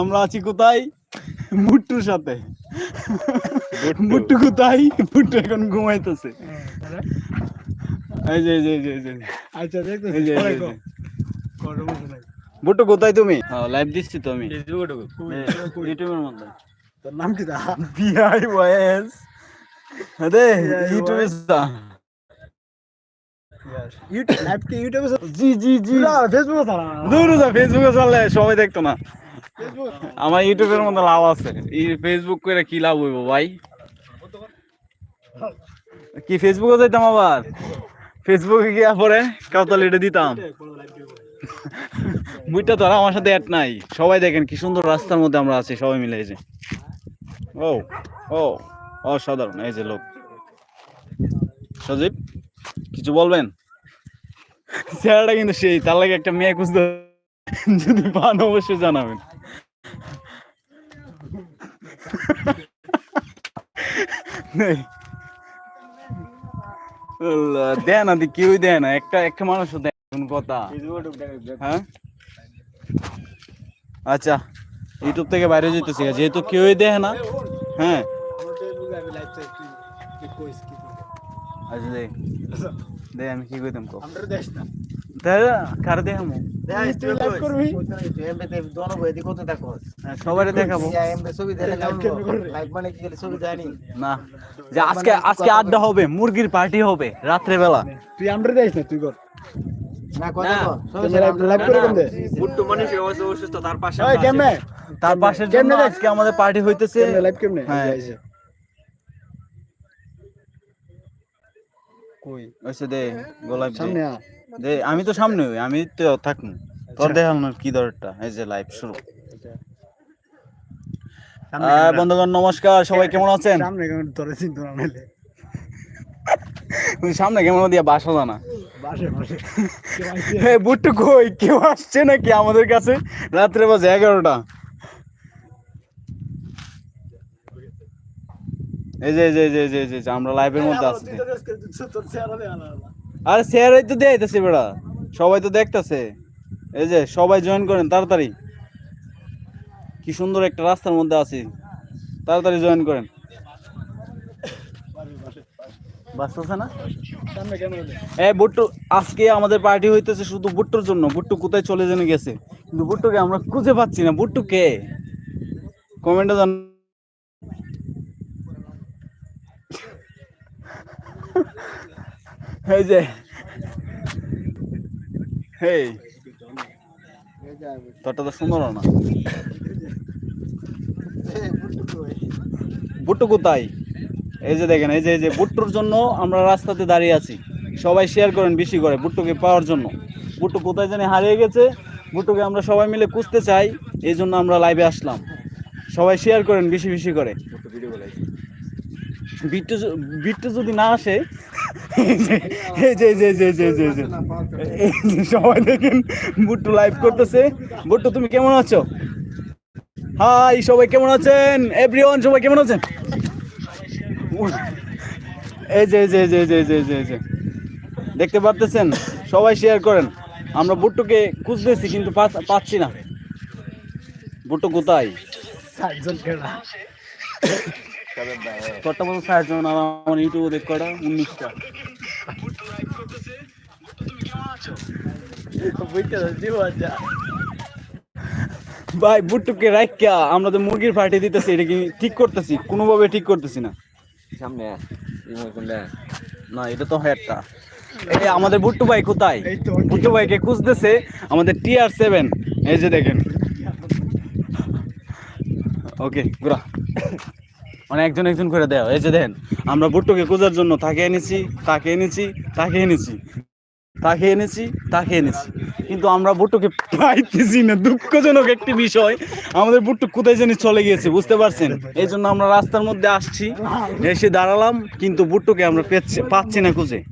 আমরা আছি কোথায়? মুট্টুর সাথে। মুট্টু। কোথায়? মুট্টু এখন ঘুমাইতেছে। এই যে এই যে এই যে, আচ্ছা দেখতে এই যে, এই যে, এই যে। বুট্টু কোথায় তুমি? লাইভ দিচ্ছি তো আমি। ইউটিউবের মধ্যে। তোর নাম কি দা বিআই ওয়াইএস আরে ইউটিউবে ইউটিউব লাইভ কি ইউটিউবে জি জি জি। ফেসবুকে দূর যা ফেসবুকে চললে সবাই দেখতো না। আমার ইউটিউবের মধ্যে লাভ আছে। ফেসবুক করে কি লাভ হইব ভাই? কি ফেসবুকে যাইতাম আবার? ফেসবুকে গিয়া পরে কাউতালি এটা দিতাম। বুইটা তো আমার সাথে অ্যাড নাই। সবাই দেখেন কি সুন্দর রাস্তার মধ্যে আমরা আছি, সবাই মিলে এই যে। ও ও, অসাধারণ, এই যে লোক। সজীব, কিছু বলবেন? চেহারাটা কিন্তু সেই, তার লাগে একটা মেয়ে খুঁজতে যদি পান অবশ্যই জানাবেন। দেয় না দি, কেউই দেয় না। একটা একটা মানুষও দেয় কোন কথা। হ্যাঁ? আচ্ছা ইউটিউব থেকে বাইরে যেতেছি যেহেতু কেউই দেয় না হ্যাঁ? দে। দে আমি কি কইতাম কো? আমরা দেশ না। দাদা কার দেখাবো। যে আজকে আজকে আড্ডা হবে মুরগির পার্টি হবে রাত্রে বেলা। তুই আমরা দেশ না তুই কর। তার পাশে তার পাশের জন্য কেমনে দেখ? আজকে আমাদের পার্টি হইতেছে কেমনে লাইভ কেমনে হ্যাঁ। আচ্ছা, কই? ওইসে দে গোলাপ সামনে দে আমি তো সামনে হই আমি তো থাকমু। তোর দেখানোর কি দরটা এই যে লাইভ শুরু। আহ, বন্ধুগণ নমস্কার সবাই কেমন আছেন? সামনে কেমন তোরে চিন্তা না সামনে কেমন দিয়া বাসা জানা বাসে বাসে। হে বুট্টু কই? কেউ আসছে নাকি আমাদের কাছে? রাত্রে বাজে এগারোটা। এই যে যে যে, আমরা লাইভের মধ্যে আছি। তোর চেহারা আরে শেয়ারই তো দেখাইতেছে বেড়া। সবাই তো দেখতাছে। এই যে সবাই জয়েন করেন তাড়াতাড়ি। কি সুন্দর একটা রাস্তার মধ্যে আছি। তাড়াতাড়ি জয়েন করেন। বাসতেছে না? সামনে কেমন দে এ বুট্টু আজকে আমাদের পার্টি হইতেছে শুধু বুট্টুর জন্য। বুট্টু কোথায় চলে জেনে গেছে। কিন্তু বুট্টুকে আমরা খুঁজে পাচ্ছি না। বুট্টু কে? কমেন্টে জান এই যে। হেই। তোরটা তো সুন্দর না। বুট্টু কোথায়? এই যে দেখেন এই যে এই যে বুট্টুর জন্য আমরা রাস্তাতে দাঁড়িয়ে আছি। সবাই শেয়ার করেন বেশি করে বুট্টুকে পাওয়ার জন্য। বুট্টু কোথায় জানি হারিয়ে গেছে। বুট্টুকে আমরা সবাই মিলে খুঁজতে চাই এই জন্য আমরা লাইভে আসলাম। সবাই শেয়ার করেন বেশি বেশি করে। বিট্টু বিট্টু যদি না আসে সবাই দেখেন বুট্টু লাইভ করতেছে বুট্টু তুমি কেমন আছো হাই সবাই কেমন আছেন এভরিওয়ান সবাই কেমন আছেন এই যে এই যে এই যে এই যে এই যে দেখতে পারতেছেন সবাই শেয়ার করেন আমরা বুট্টুকে খুঁজতেছি কিন্তু পাচ্ছি না বুট্টু কোথায় কেডা সাহায্য আর আমার ইউটিউবে দেখ কটা উনিশটা। ভাই বুট্টুকে রাখিয়া আমরা তো মুরগির পার্টি দিতেছি এটা কি ঠিক করতেছি? কোনোভাবে ঠিক করতেছি না। সামনে না এটা তো হেডটা এই আমাদের বুট্টু ভাই কোথায়? বুট্টু ভাইকে খুঁজতেছে আমাদের টিআর সেভেন। এই যে দেখেন। ওকে ঘুরা। মানে একজন একজন করে দেও এই যে দেখেন, আমরা বুট্টুকে খোঁজার জন্য তাকে এনেছি তাকে এনেছি তাকে এনেছি তাকে এনেছি তাকে এনেছি। কিন্তু আমরা বুট্টুকে পাইতেছি না। দুঃখজনক একটি বিষয়, আমাদের বুট্টু কোথায় জানি চলে গিয়েছে, বুঝতে পারছেন? এই জন্য আমরা রাস্তার মধ্যে আসছি, এসে দাঁড়ালাম, কিন্তু বুট্টুকে আমরা পেচ্ছি- পাচ্ছি না খুঁজে।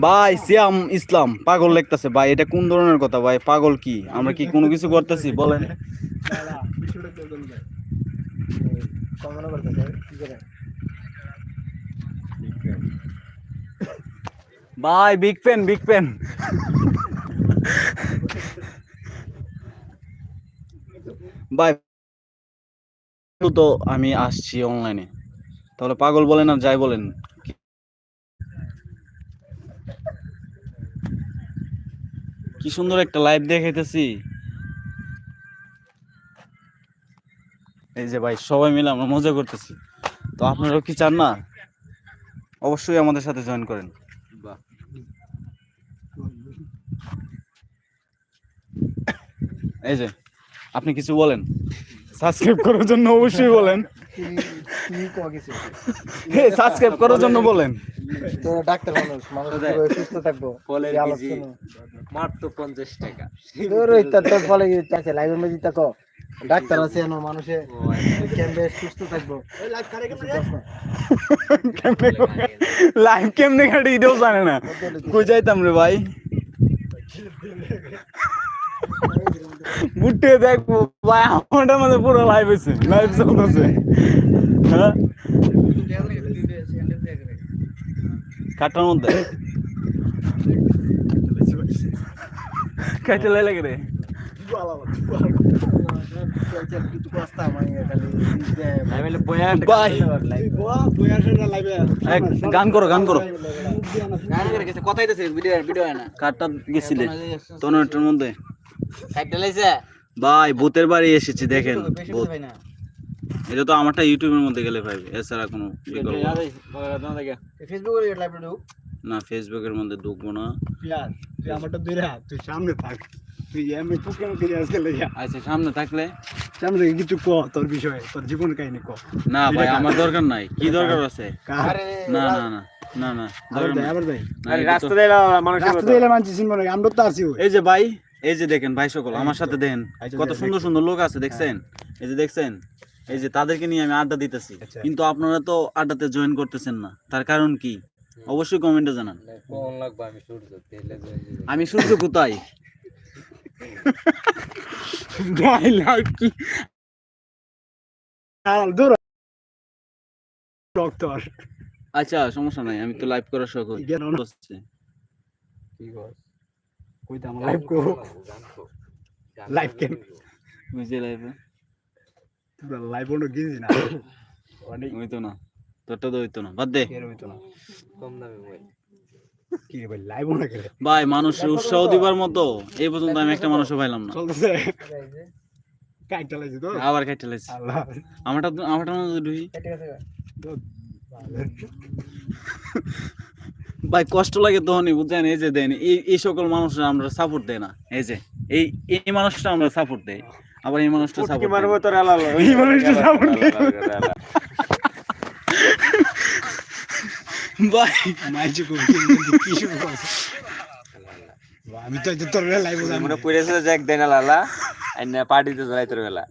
ভাই, সিয়াম ইসলাম, পাগল লাগতেছে। ভাই, এটা কোন ধরনের কথা? ভাই, পাগল কি? আমরা কি কোনো কিছু করতেছি? বলেন। কমন ভাই বিগ পেন বিগ পেন ভাই, তো আমি আসছি অনলাইনে তাহলে পাগল বলেন আর যাই বলেন। কি সুন্দর একটা লাইভ দেখাইতেছি। এই যে ভাই সবাই মিলে আমরা মজা করতেছি। তো আপনারাও কি চান না? অবশ্যই আমাদের সাথে জয়েন করেন। এই যে আপনি কিছু বলেন? সাবস্ক্রাইব করার জন্য অবশ্যই বলেন। সাবস্ক্রাইব করার জন্য বলেন। তো ডাক্তার মানুষ মানুষ সুস্থ থাকব? মাত্র পঞ্চাশ টাকা। তোর ওই তো ফলে ডাক্তার আছে মানুষে কেমবে সুস্থ থাকব। লাইভ কেমনে কাটে এটাও জানে না। কই যাইতাম রে ভাই? বুটে দেখব, ভাই আমারটা পুরো লাইভ হয়েছে লাইভ চলতেছে হ্যাঁ? কাটার মধ্যে। কাটে লাগে রে। গান করো গান করো। কথাই তো ভিডিও ভিডিও না। কাটটা গেছিলে? তোনাটার মধ্যে? ভাই ভূতের বাড়ি এসেছি দেখেন এটা তো আমারটা ইউটিউবের মধ্যে গেলে ভাই এছাড়া কোনো বিকল্প না। ফেসবুকের মধ্যে ঢুকবো না। তুই আমারটা দূরে তুই সামনে থাক। করে আজকে আচ্ছা সামনে থাকলে? সামনে কিছু ক তোর বিষয়ে তোর জীবন কাহিনী ক। না ভাই আমার দরকার নাই। কি দরকার আছে? না না না না না আবার দরকার নাই। আবার দেয় না, এটা তো- দিলে মানুষ রাস্তা দিলে মানছি চিনবো না আমরা তো আছি এই যে ভাই এই যে দেখেন ভাই সকল আমার সাথে দেখেন আচ্ছা, কত সুন্দর সুন্দর লোক আছে দেখছেন? এই যে দেখছেন? এই যে তাদেরকে নিয়ে আমি আড্ডা দিতেছি। আচ্ছা। কিন্তু আপনারা তো আড্ডাতে জয়েন করতেছেন না। তার কারণ কি? অবশ্যই কমেন্টে জানান। আমি আমি সূর্য কোথায়? লাইক দূর ডক্টর। আচ্ছা সমস্যা নাই আমি তো লাইভ করার শখ হচ্ছে। কইতে আমার লাইভ কো লাইভ কেন? বুঝে লাইভে তোরা লাইভ অন্য গিয়েছি না। অনেক হইতো না। তোরটা তো হইতো না। বাদ দে। হইতো না। কম দামে মোবাইল। ভাই মানুষের উৎসাহ দিবার মতো। এই পর্যন্ত আমি একটা মানুষও পাইলাম না। আবার আল্লাহ। আমারটা ঢুকি? ভাই কষ্ট লাগে তখনই বুঝছেন? এই যে দেন এই সকল মানুষরা আমরা সাপোর্ট দেয় না। এই যে এই এই মানুষটা আমরা সাপোর্ট দেয়। আবার এই মানুষটা সাপোর্ট মারবো তোর আলালো? এই মানুষটা সাপোর্ট দেয়। ভাই। মাইজি কো কি শুরু করছ? আমি তো তোর লাইভ মনে পড়েছে যে এক লালা আইনা পার্টিতে যাই তোর বেলা।